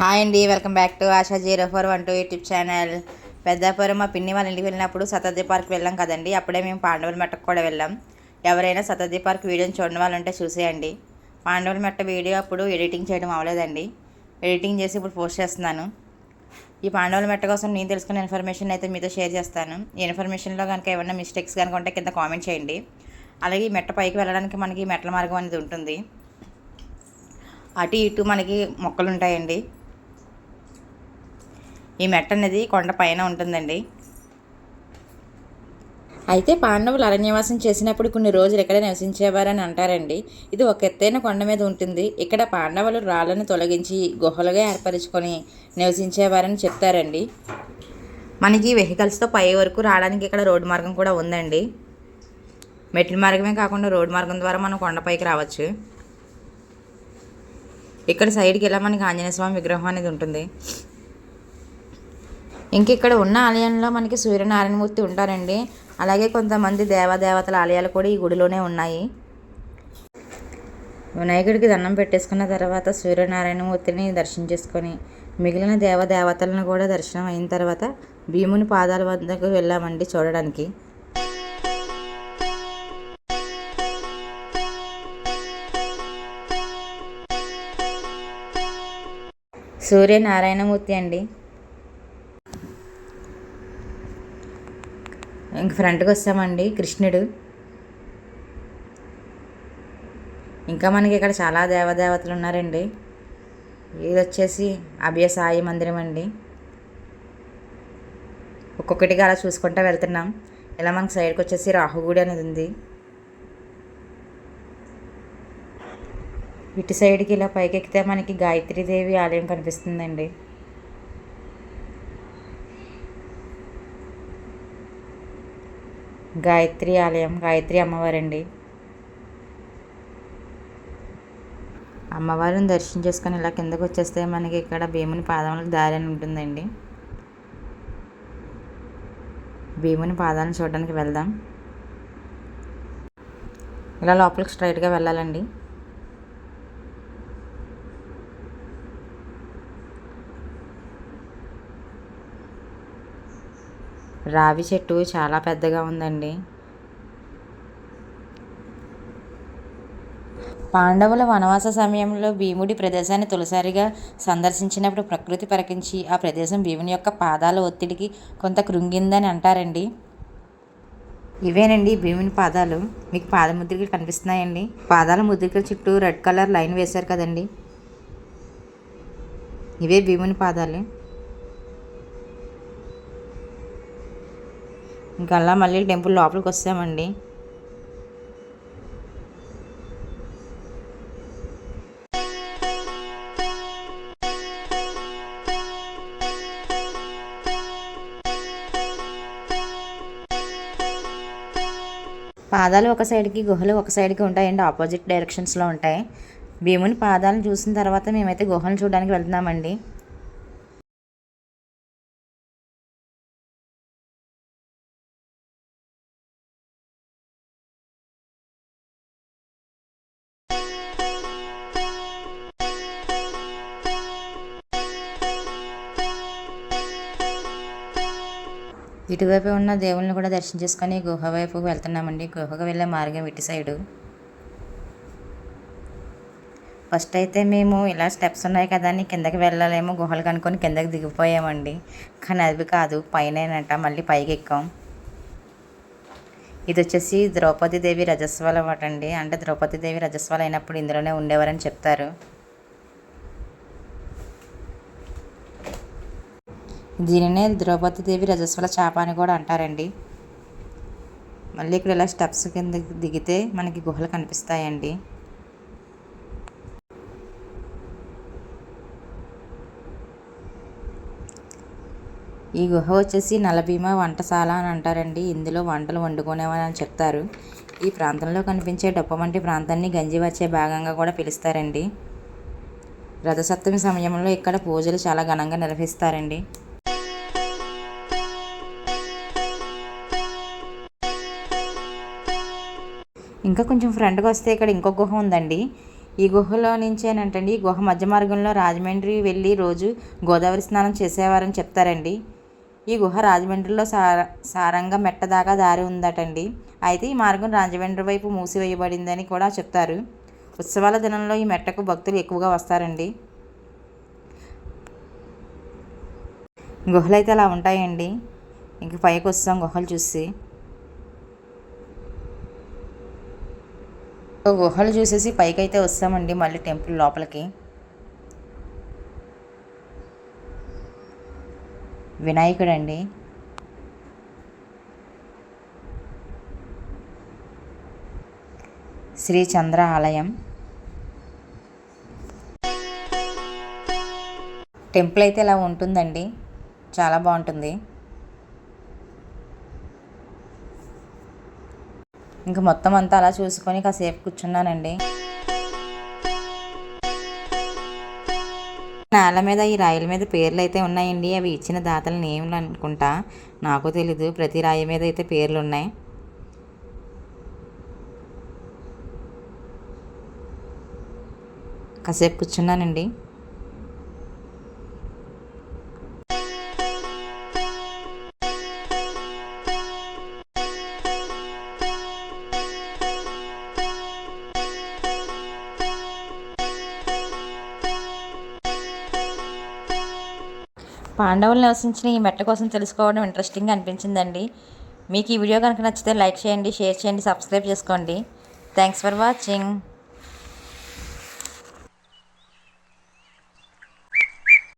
Hi అండి welcome back to Asha zero four one two YouTube channel. Peddapuram మా పిన్ని వాళ్ళ ఇంటికి వెళ్ళినప్పుడు శతాబ్ది పార్క్ వెళ్ళాం కదండి అప్పుడే మేము పాండవుల మెట్టకు కూడా వెళ్ళాం. ఎవరైనా శతాబ్ది పార్క్ వీడియోని చూడని వాళ్ళు ఉంటే చూసేయండి. పాండవుల మెట్ట వీడియో అప్పుడు ఎడిటింగ్ చేయడం అవ్వలేదండి. ఎడిటింగ్ చేసి ఇప్పుడు పోస్ట్ చేస్తున్నాను. ఈ పాండవుల మెట్ట కోసం నేను తెలుసుకున్న ఇన్ఫర్మేషన్ అయితే మీతో షేర్ చేస్తాను. ఈ ఇన్ఫర్మేషన్లో కనుక ఏమైనా మిస్టేక్స్ కనుక ఉంటే కింద కామెంట్ చేయండి. అలాగే ఈ మెట్ట పైకి వెళ్ళడానికి మనకి మెట్ల మార్గం అనేది ఉంటుంది. అటు ఇటు మనకి మొక్కలు ఉంటాయండి. ఈ మెట్ట అనేది కొండ పైన ఉంటుందండి. అయితే పాండవులు అరణ్యవాసం చేసినప్పుడు కొన్ని రోజులు ఇక్కడ నివసించేవారని అంటారండి. ఇది ఒక ఎత్తైన కొండ మీద ఉంటుంది. ఇక్కడ పాండవులు రాళ్ళను తొలగించి గుహలుగా ఏర్పరచుకొని నివసించేవారని చెప్తారండి. మనకి వెహికల్స్తో పై వరకు రావడానికి ఇక్కడ రోడ్డు మార్గం కూడా ఉందండి. మెట్ల మార్గమే కాకుండా రోడ్డు మార్గం ద్వారా మనం కొండపైకి రావచ్చు. ఇక్కడ సైడ్కి ఇలా మనకి ఆంజనేయ స్వామి విగ్రహం అనేది ఉంటుంది. ఇంక ఇక్కడ ఉన్న ఆలయంలో మనకి సూర్యనారాయణమూర్తి ఉంటారండి. అలాగే కొంతమంది దేవాదేవతల ఆలయాలు కూడా ఈ గుడిలోనే ఉన్నాయి. వినాయకుడికి దండం పెట్టేసుకున్న తర్వాత సూర్యనారాయణమూర్తిని దర్శించేసుకొని మిగిలిన దేవదేవతలను కూడా దర్శనం అయిన తర్వాత భీముని పాదాల వద్దకు వెళ్ళామండి చూడడానికి. సూర్యనారాయణమూర్తి అండి. ఇంక ఫ్రంట్కి వస్తామండి కృష్ణుడు. ఇంకా మనకి ఇక్కడ చాలా దేవదేవతలు ఉన్నారండి. ఇది వచ్చేసి అభయ సాయి మందిరం అండి. ఒక్కొక్కటిగా అలా చూసుకుంటూ వెళ్తున్నాం. ఇలా మనకి సైడ్కి వచ్చేసి రాహుగుడి అనేది ఉంది. ఇటు సైడ్కి ఇలా పైకెక్కితే మనకి గాయత్రీదేవి ఆలయం కనిపిస్తుందండి. గాయత్రి ఆలయం. గాయత్రి అమ్మవారండి. అమ్మవారిని దర్శనం చేసుకొని ఇలా కిందకు వచ్చేస్తే మనకి ఇక్కడ భీముని పాదములకు దారి అని ఉంటుందండి. భీముని పాదాలను చూడడానికి వెళ్దాం. ఇలా లోపలికి స్ట్రైట్గా వెళ్ళాలండి. రావి చెట్టు చాలా పెద్దగా ఉందండి. పాండవుల వనవాస సమయంలో భీముడి ప్రదేశాన్ని తొలిసారిగా సందర్శించినప్పుడు ప్రకృతి పరికించి ఆ ప్రదేశం భీముని యొక్క పాదాల ఒత్తిడికి కొంత కృంగిందని అంటారండి. ఇవేనండి భీముని పాదాలు. మీకు పాదముద్రికలు కనిపిస్తున్నాయండి. పాదాల ముద్రికల చుట్టూ రెడ్ కలర్ లైన్ వేశారు కదండి. ఇవే భీముని పాదాలు. ఇంకా అలా మళ్ళీ టెంపుల్ లోపలికి వస్తామండి. పాదాలు ఒక సైడ్కి గుహలు ఒక సైడ్కి ఉంటాయండి. ఆపోజిట్ డైరెక్షన్స్లో ఉంటాయి. భీముని పాదాలను చూసిన తర్వాత మేమైతే గుహలను చూడడానికి వెళ్తున్నామండి. ఇటువైపు ఉన్న దేవుళ్ళని కూడా దర్శించేసుకొని గుహ వైపు వెళ్తున్నామండి. గుహకు వెళ్ళే మార్గం ఇటు సైడు. ఫస్ట్ అయితే మేము ఇలా స్టెప్స్ ఉన్నాయి కదా అని కిందకి వెళ్ళలేము. గుహలు కనుక్కొని కిందకి దిగిపోయామండి. కానీ అది కాదు పైనట మళ్ళీ పైకి ఎక్కాం. ఇది వచ్చేసి ద్రౌపది దేవి రజస్వాల అండి అంటే ద్రౌపదీదేవి దేవి అయినప్పుడు ఇందులోనే ఉండేవారని చెప్తారు. దీనినే ద్రౌపది దేవి రజస్వల చేప అని కూడా అంటారండి. మళ్ళీ ఇక్కడ ఇలా స్టెప్స్ కింద దిగితే మనకి గుహలు కనిపిస్తాయండి. ఈ గుహ వచ్చేసి నలభీమ వంటశాల అని అంటారండి. ఇందులో వంటలు వండుకునేవని చెప్తారు. ఈ ప్రాంతంలో కనిపించే డొప్పమంటి ప్రాంతాన్ని గంజి వచ్చే భాగంగా కూడా పిలుస్తారండి. రథసప్తమి సమయంలో ఇక్కడ పూజలు చాలా ఘనంగా నిర్వహిస్తారండి. ఇంకా కొంచెం ఫ్రంట్కి వస్తే ఇక్కడ ఇంకో గుహ ఉందండి. ఈ గుహలో నుంచేనంటండి ఈ గుహ మధ్య మార్గంలో రాజమండ్రి వెళ్ళి రోజు గోదావరి స్నానం చేసేవారని చెప్తారండి. ఈ గుహ రాజమండ్రిలో సార సారంగ మెట్ట దాకా దారి ఉందటండి. అయితే ఈ మార్గం రాజమండ్రి వైపు మూసివేయబడిందని కూడా చెప్తారు. ఉత్సవాల దినంలో ఈ మెట్టకు భక్తులు ఎక్కువగా వస్తారండి. గుహలు అయితే అలా ఉంటాయండి. ఇంక పైకి వస్తాం గుహలు చూసి. గుహలు చూసేసి పైకి అయితే వస్తామండి మళ్ళీ టెంపుల్ లోపలికి. వినాయకుడండి. శ్రీ చంద్ర ఆలయం. టెంపుల్ అయితే ఇలా ఉంటుందండి. చాలా బాగుంటుంది. ఇంకా మొత్తం అంతా అలా చూసుకొని కాసేపు కూర్చున్నానండి. నేల మీద ఈ రాయిల మీద పేర్లు అయితే ఉన్నాయండి. అవి ఇచ్చిన దాతల నేమ్లు అనుకుంటా. నాకు తెలీదు. ప్రతి రాయి మీద అయితే పేర్లు ఉన్నాయి కాసేపు కూర్చున్నానండి. పాండవులు నివసించిన ఈ మెట్ల కోసం తెలుసుకోవడం ఇంట్రెస్టింగ్గా అనిపించిందండి. మీకు ఈ వీడియో కనుక నచ్చితే లైక్ చేయండి షేర్ చేయండి సబ్స్క్రైబ్ చేసుకోండి. Thanks for watching